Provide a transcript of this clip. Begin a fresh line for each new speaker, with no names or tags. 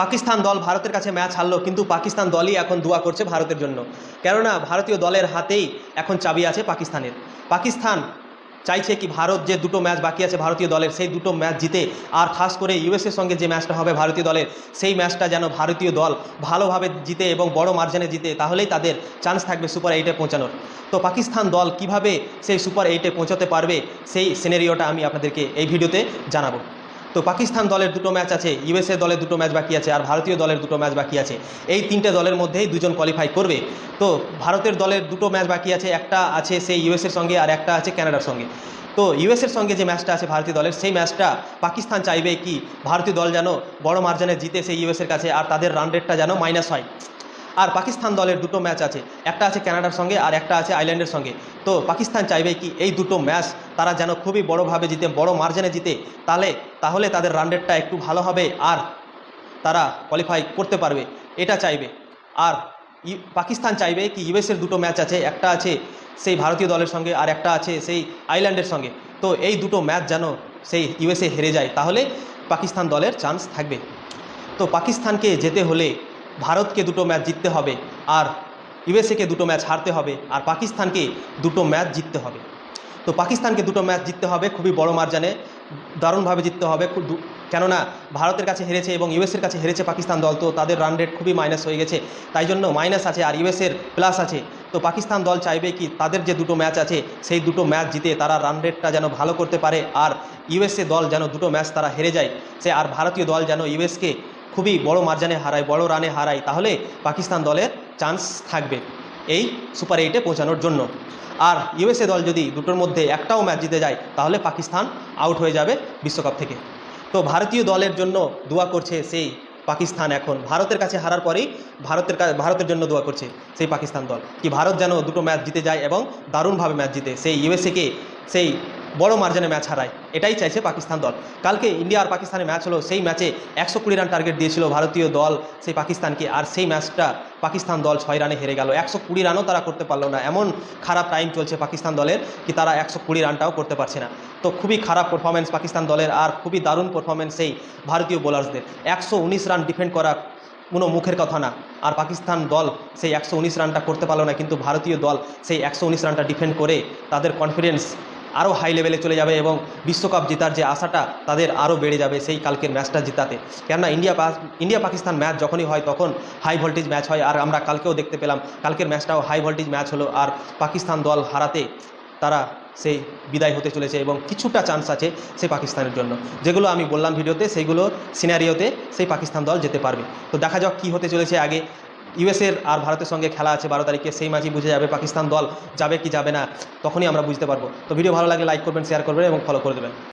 পাকিস্তান দল ভারতের কাছে ম্যাচ হারলো, কিন্তু পাকিস্তান দলই এখন দোয়া করছে ভারতের জন্য। কেননা, ভারতীয় দলের হাতেই এখন চাবি আছে পাকিস্তানের। পাকিস্তান চাইছে কি ভারত যে দুটো ম্যাচ বাকি আছে ভারতীয় দলের, সেই দুটো ম্যাচ জিতে, আর খাস করে ইউএসের সঙ্গে যে ম্যাচটা হবে ভারতীয় দলের, সেই ম্যাচটা যেন ভারতীয় দল ভালোভাবে জিতে এবং বড় মার্জিনে জিতে, তাহলেই তাদের চান্স থাকবে সুপার এইটে পৌঁছানোর। তো পাকিস্তান দল কীভাবে সেই সুপার এইটে পৌঁছাতে পারবে, সেই সিনারিওটা আমি আপনাদেরকে এই ভিডিওতে জানাব। তো পাকিস্তান দলের দুটো ম্যাচ আছে, ইউএসএ দলের দুটো ম্যাচ বাকি আছে, আর ভারতীয় দলের দুটো ম্যাচ বাকি আছে। এই তিনটে দলের মধ্যেই দুজন কোয়ালিফাই করবে। তো ভারতের দলের দুটো ম্যাচ বাকি আছে, একটা আছে সেই ইউএসের সঙ্গে আর একটা আছে ক্যানাডার সঙ্গে। তো ইউএসের সঙ্গে যে ম্যাচটা আছে ভারতীয় দলের, সেই ম্যাচটা পাকিস্তান চাইবে কি? ভারতীয় দল যেন বড় মার্জিনে জিতে সেই ইউএসের কাছে, আর তাদের রান রেটটা যেন মাইনাস হয়। আর পাকিস্তান দলের দুটো ম্যাচ আছে। একটা আছে কানাডার সঙ্গে আর একটা আছে আইল্যান্ডের সঙ্গে। তো পাকিস্তান চাইবে কি এই দুটো ম্যাচ তারা যেন খুবই বড়োভাবে জিতে, বড় মার্জিনে জিতে, তাহলে তাহলে তাদের রান রেটটা একটু ভালো হবে আর তারা কোয়ালিফাই করতে পারবে। এটা চাইবে। আর পাকিস্তান চাইবে কি ইউএসের দুটো ম্যাচ আছে, একটা আছে সেই ভারতীয় দলের সঙ্গে আর একটা আছে সেই আইল্যান্ডের সঙ্গে। তো এই দুটো ম্যাচ যেন সেই ইউএসএ হেরে যায়, তাহলে পাকিস্তান দলের চান্স থাকবে। তো পাকিস্তানকে যেতে হলে ভারতকে দুটো ম্যাচ জিততে হবে আর ইউএসএকে দুটো ম্যাচ হারতে হবে আর পাকিস্তানকে দুটো ম্যাচ জিততে হবে। তো পাকিস্তানকে দুটো ম্যাচ জিততে হবে, খুবই বড় মার্জানে। দারুণভাবে জিততে হবে, খুব কেননা ভারতের কাছে হেরেছে এবং ইউএসের কাছে হেরেছে পাকিস্তান দল, তো তাদের রান রেট খুবই মাইনাস হয়ে গেছে। তাই জন্য মাইনাস আছে আর ইউএসের প্লাস আছে। তো পাকিস্তান দল চাইবে কি তাদের যে দুটো ম্যাচ আছে, সেই দুটো ম্যাচ জিতে তারা রান রেটটা যেন ভালো করতে পারে আর ইউএসএ দল যেন দুটো ম্যাচ তারা হেরে যায়। সে আর ভারতীয় দল যেন ইউএসকে খুবই বড় মার্জানে হারায়, বড় রানে হারায়, তাহলে পাকিস্তান দলের চান্স থাকবে এই সুপার এইটে পৌঁছানোর জন্য। আর ইউএসএ দল যদি দুটোর মধ্যে একটাও ম্যাচ জিতে যায়, তাহলে পাকিস্তান আউট হয়ে যাবে বিশ্বকাপ থেকে। তো ভারতীয় দলের জন্য দোয়া করছে সেই পাকিস্তান এখন। ভারতের কাছে হারার পরেই ভারতের ভারতের জন্য দোয়া করছে সেই পাকিস্তান দল। কি ভারত যেন দুটো ম্যাচ জিতে যায় এবং দারুণভাবে ম্যাচ জিতে, সেই ইউএসএকে সেই বড় মার্জিনে ম্যাচ হারায়। এটাই চাইছে পাকিস্তান দল। কালকে ইন্ডিয়া আর পাকিস্তানের ম্যাচ হলো, সেই ম্যাচে একশো কুড়ি রান টার্গেট দিয়েছিল ভারতীয় দল, সেই পাকিস্তানকে। আর সেই ম্যাচটা পাকিস্তান দল ছয় রানে হেরে গেল। একশো কুড়ি রানও তারা করতে পারল না। এমন খারাপ টাইম চলছে পাকিস্তান দলের কি তারা একশো কুড়ি রানটাও করতে পারছে না। তো খুবই খারাপ পারফরমেন্স পাকিস্তান দলের আর খুবই দারুণ পারফরমেন্স সেই ভারতীয় বোলার্সদের একশো উনিশ রান ডিফেন্ড করা কোনো মুখের কথা না। আর পাকিস্তান দল সেই একশো উনিশ রানটা করতে পারল না, কিন্তু ভারতীয় দল সেই একশো উনিশ রানটা ডিফেন্ড করে তাদের কনফিডেন্স আরও হাই লেভেলে চলে যাবে এবং বিশ্বকাপ জেতার যে আশাটা তাদের আরও বেড়ে যাবে সেই কালকের ম্যাচটা জেতাতে। কেননা ইন্ডিয়া ইন্ডিয়া পাকিস্তান ম্যাচ যখনই হয় তখন হাই ভোল্টেজ ম্যাচ হয় আর আমরা কালকেও দেখতে পেলাম, কালকের ম্যাচটাও হাই ভোল্টেজ ম্যাচ হলো আর পাকিস্তান দল হারাতে তারা সেই বিদায় হতে চলেছে এবং কিছুটা চান্স আছে সেই পাকিস্তানের জন্য। যেগুলো আমি বললাম ভিডিওতে সেইগুলো সিনারিওতে সেই পাকিস্তান দল যেতে পারবে। তো দেখা যাক কী হতে চলেছে আগে। ইউএসের আর ভারতের সঙ্গে খেলা আছে বারো তারিখে, সেই ম্যাচই বুঝে যাবে পাকিস্তান দল যাবে কি যাবে না, তখনই আমরা বুঝতে পারব। তো ভিডিও ভালো লাগলে লাইক করবেন শেয়ার করবেন এবং ফলো করে দেবেন।